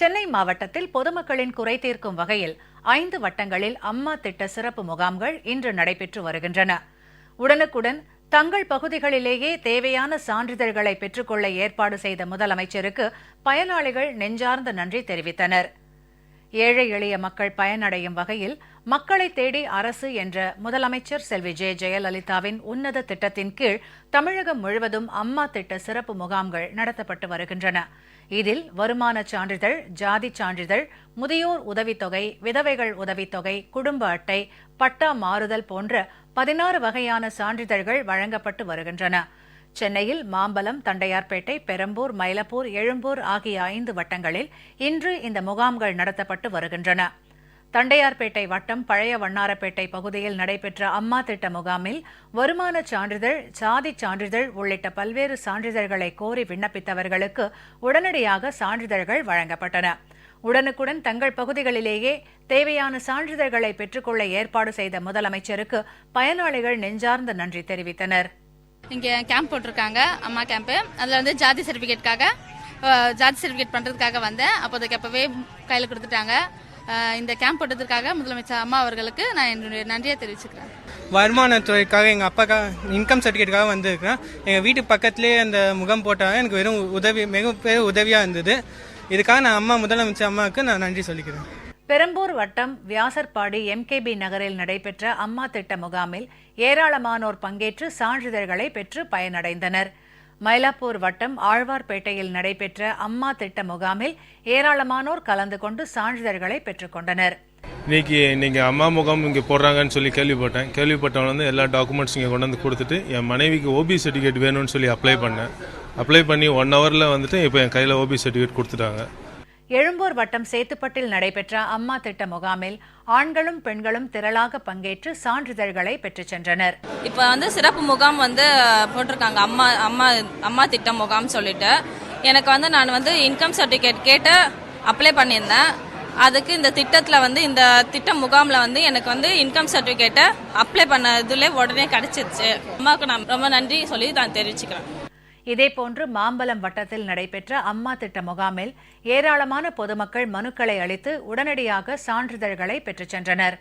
சென்னை மாவட்டத்தில் பொதுமக்களின் குறை தீர்க்கும் வகையில் ஐந்து வட்டங்களில் அம்மா திட்ட சிறப்பு முகாம்கள் இன்று நடைபெற்று வருகின்றன. உடனுக்குடன் தங்கள் பகுதிகளிலேயே தேவையான சான்றிதழ்களை பெற்றுக்கொள்ள ஏற்பாடு செய்த முதலமைச்சருக்கு பயனாளிகள் நெஞ்சார்ந்த நன்றி தெரிவித்தனர். ஏழை எளிய மக்கள் பயனடையும் வகையில் மக்களை தேடி அரசு என்ற முதலமைச்சர் செல்வி ஜெ. ஜெயலலிதாவின் உன்னத திட்டத்தின் கீழ் தமிழகம் முழுவதும் அம்மா திட்ட சிறப்பு முகாம்கள் நடத்தப்பட்டு வருகின்றன. இதில் வருமான சான்றிதழ் ஜாதி சான்றிதழ் முதியோர் உதவித்தொகை விதவைகள் உதவித்தொகை குடும்ப அட்டை பட்டா மாறுதல் போன்ற பதினாறு வகையான சான்றிதழ்கள் வழங்கப்பட்டு வருகின்றன. சென்னையில் மாம்பலம் தண்டையார்பேட்டை பெரம்பூர் மயிலப்பூர் எழும்பூர் ஆகிய ஐந்து வட்டங்களில் இன்று இந்த முகாம்கள் நடத்தப்பட்டு வருகின்றன. தண்டையார்பேட்டை வட்டம் பழைய வண்ணாரப்பேட்டை பகுதியில் நடைபெற்ற அம்மா திட்ட முகாமில் வருமான சான்றிதழ் சாதி சான்றிதழ் உள்ளிட்ட பல்வேறு சான்றிதழ்களை கோரி விண்ணப்பித்தவர்களுக்கு உடனடியாக சான்றிதழ்கள் வழங்கப்பட்டன. உடனுக்குடன் தங்கள் பகுதிகளிலேயே தேவையான சான்றிதழ்களை பெற்றுக்கொள்ள ஏற்பாடு செய்த முதலமைச்சருக்கு பயனாளிகள் நெஞ்சார்ந்த நன்றி தெரிவித்தனர். இங்கே கேம்ப் போட்டிருக்காங்க அம்மா கேம்ப்பு அதில் வந்து ஜாதி சர்டிஃபிகேட்காக ஜாதி சர்டிஃபிகேட் பண்ணுறதுக்காக வந்தேன். அப்போதைக்கு அப்போவே கையில் கொடுத்துட்டாங்க. இந்த கேம்ப் போட்டதுக்காக முதலமைச்சர் அம்மா அவர்களுக்கு நான் என்னுடைய நன்றியை தெரிவிச்சுக்கிறேன். வருமானத்துறைக்காக எங்கள் அப்பாக்காக இன்கம் சர்டிஃபிகேட்டுக்காக வந்திருக்கிறேன். எங்கள் வீட்டு பக்கத்துலேயே அந்த முகம் போட்டாங்க. எனக்கு வெறும் உதவி மிக பெரிய உதவியாக இருந்தது. இதுக்காக நான் அம்மா முதலமைச்சர் அம்மாவுக்கு நான் நன்றி சொல்லிக்கிறேன். பெரம்பூர் வட்டம் வியாசர்பாடி எம்கேபி நகரில் நடைபெற்ற அம்மா திட்ட முகாமில் ஏராளமானோர் பங்கேற்று சான்றிதழ்களை பெற்று பயனடைந்தனர். மயிலாப்பூர் வட்டம் ஆழ்வார்பேட்டையில் நடைபெற்ற அம்மா திட்ட முகாமில் ஏராளமானோர் கலந்து கொண்டு சான்றிதழ்களை பெற்றுக்கொண்டனர் இன்னைக்கு நீங்கள் அம்மா முகாம் இங்கே போடுறாங்கன்னு சொல்லி கேள்விப்பட்டேன். கேள்விப்பட்டவங்க வந்து எல்லா டாக்குமெண்ட்ஸ் இங்கே கொண்டு வந்து கொடுத்துட்டு என் மனைவிக்கு ஓபி சர்டிஃபிகேட் வேணும்னு சொல்லி அப்ளை பண்ணேன். அப்ளை பண்ணி ஒன் ஹவரில் வந்துட்டு இப்போ என் கையில் ஓபி சர்டிஃபிகேட் கொடுத்துட்டாங்க. எழும்பூர் வட்டம் சேத்துப்பட்டில் நடைபெற்ற அம்மா திட்ட முகாமில் ஆண்களும் பெண்களும் திரளாக பங்கேற்று சான்றிதழ்களை பெற்றுச் சென்றனர். இப்போ வந்து சிறப்பு முகாம் வந்து போட்டிருக்காங்க. அம்மா அம்மா அம்மா திட்டம் முகாம் சொல்லிட்டு. எனக்கு வந்து நான் வந்து இன்கம் சர்டிஃபிகேட் கேட்டு அப்ளை பண்ணியிருந்தேன். அதுக்கு இந்த திட்டத்தில் வந்து இந்த திட்ட முகாமில் வந்து எனக்கு வந்து இன்கம் சர்டிஃபிகேட்டை அப்ளை பண்ண இதுல உடனே கிடைச்சிருச்சு. அம்மாவுக்கு நான் ரொம்ப நன்றி சொல்லி நான் தெரிவிச்சுக்கிறேன். இதேபோன்று மாம்பலம் வட்டத்தில் நடைபெற்ற அம்மா திட்ட முகாமில் ஏராளமான பொதுமக்கள் மனுக்களை அளித்து உடனடியாக சான்றிதழ்களை பெற்றுச் சென்றனர்.